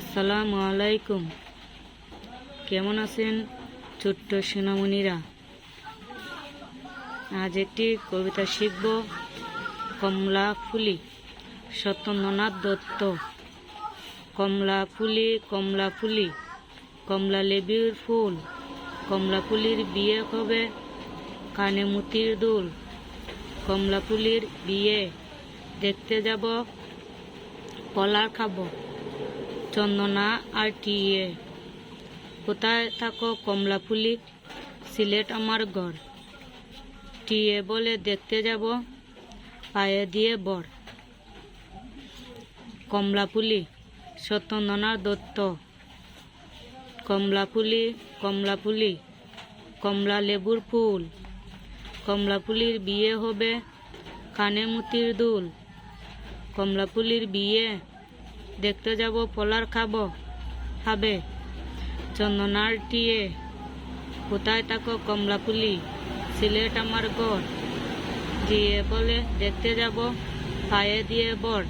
আসসালামু আলাইকুম। কেমন আছেন ছোট্ট সোনামণিরা? আজ একটি কবিতা শিখব কমলা ফুলি সত্যেন্দ্রনাথ দত্ত। কমলা ফুলি কমলা ফুলি কমলা লেবুর ফুল কমলা ফুলির বিয়ে হবে কানে মুতির দুল কমলা ফুলির বিয়ে, দেখতে যাব, কলার খাব। চন্দনা আর টিয়ে। কোথায় থাকো কমলাপুলি সিলেট আমার ঘর। টিয়ে বলে দেখতে যাব, পায়ে দিয়ে বর। কমলাপুলি সত্যেন্দ্রনাথ দত্ত। কমলাপুলি কমলাপুলি কমলা লেবুর ফুল। কমলাপুলির বিয়ে হবে কানে মুতির দুল। কমলাপুলির বিয়ে দেখতে যাব, পলার খাব, খাবে। চন্দনার টিয়ে কোথায় থাকো কমলাকুলি সিলেট আমার গড় দিয়ে বলে, দেখতে যাব, পায়ে দিয়ে বর।